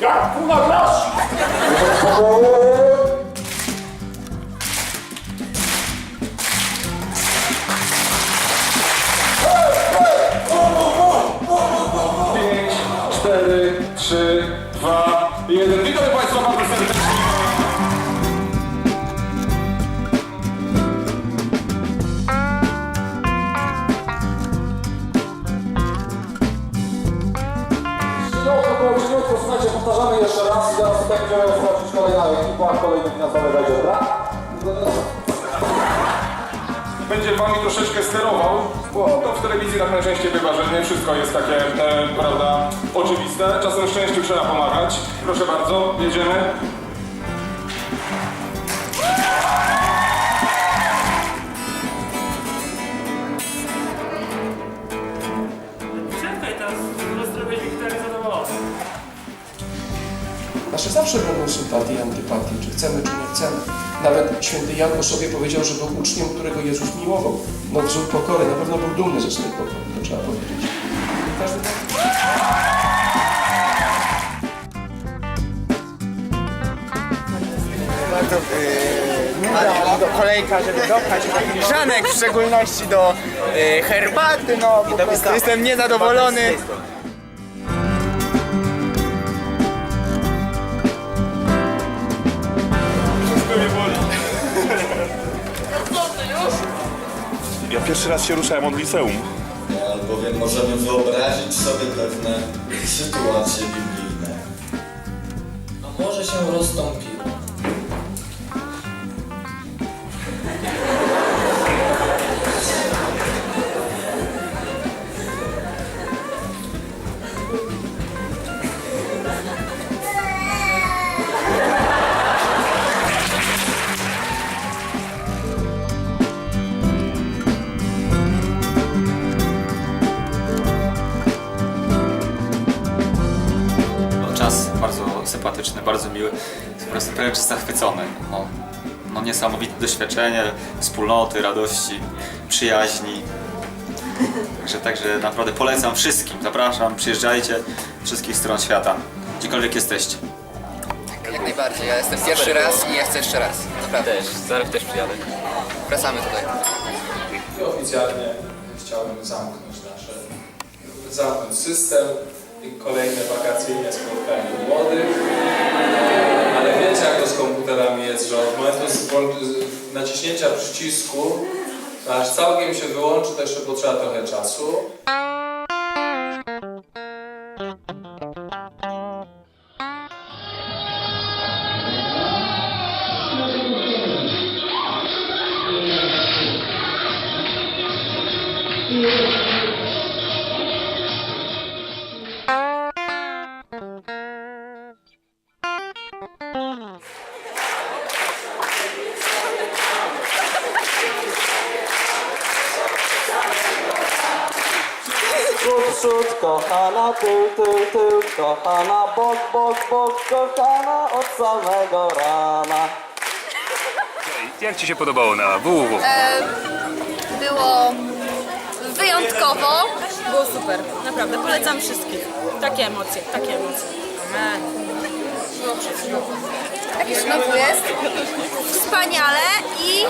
Jak tu na grasz? Pięć, cztery, trzy, dwa, jeden. Witamy Państwa bardzo serdecznie. Było śmiało, słuchajcie, powtarzamy jeszcze raz i zaraz będzie wchodzić kolejna ekipa, kolejny finansowy będzie, dobra? Będzie wami troszeczkę sterował, bo to w telewizji tak najczęściej bywa, że nie wszystko jest takie, e, prawda, oczywiste. Czasem szczęściu trzeba pomagać. Proszę bardzo, jedziemy. Nasze zawsze będą sympatie i antypatie, czy chcemy, czy nie chcemy. Nawet święty Jan o sobie powiedział, że był uczniem, którego Jezus miłował. No wzór pokory, na pewno był dumny ze swojej pokory, to trzeba powiedzieć. Każdy tak. do kolejka, żeby dopchać Żanek w szczególności do y, herbaty, no po prostu jestem niezadowolony. Pierwszy raz się ruszałem od liceum. albowiem możemy wyobrazić sobie pewne sytuacje biblijne. A może się rozstąpiło? Sympatyczny, bardzo miły. Po prostu wręcz zachwycony. No, no niesamowite doświadczenie, wspólnoty, radości, przyjaźni. Także, także naprawdę polecam wszystkim. Zapraszam, przyjeżdżajcie z wszystkich stron świata, gdziekolwiek jesteście. Jak najbardziej. Ja jestem pierwszy raz i ja chcę jeszcze raz. Naprawdę. Też, zaraz też przyjadę. Wracamy tutaj. I oficjalnie chciałbym zamknąć nasze, zamknąć system kolejne wakacyjne spotkanie młodych. Ale wiecie jak to z komputerami jest, że od momentu naciśnięcia przycisku, aż całkiem się wyłączy, to jeszcze potrzeba trochę czasu. Przód, kochana, tył, tył, tył, kochana, bok, bok, bok, kochana, od samego rana. Jak Ci się podobało na WWW? Było wyjątkowo. Było super, naprawdę, polecam wszystkim. Takie emocje, takie emocje. Jak jeszcze na W jest? Wspaniale i...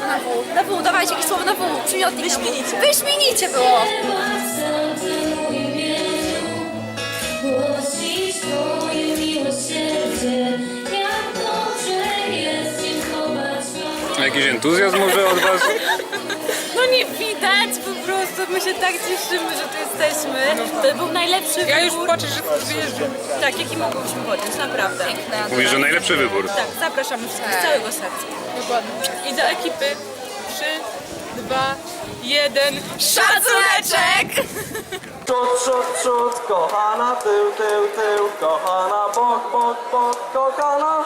Na W? Na W, dawajcie jakieś słowo na W, przymiotnik. Wyśmienicie. Wyśmienicie było. Zobaczyć. Jakiś entuzjazm może od Was? No nie widać po prostu, my się tak cieszymy, że tu jesteśmy. To był najlepszy wybór. Ja już płaczę, że tu wyjeżdżam. Tak, jaki mogłyśmy podjąć, naprawdę. Mówisz, że najlepszy wybór. Tak, zapraszamy wszystkich z całego serca. Dokładnie. I do ekipy Trzy, dwa, jeden. Szacuneczek! Przód, przód, przód, kochana, tył, tył, tył, kochana, bok, bok, bok, kochana.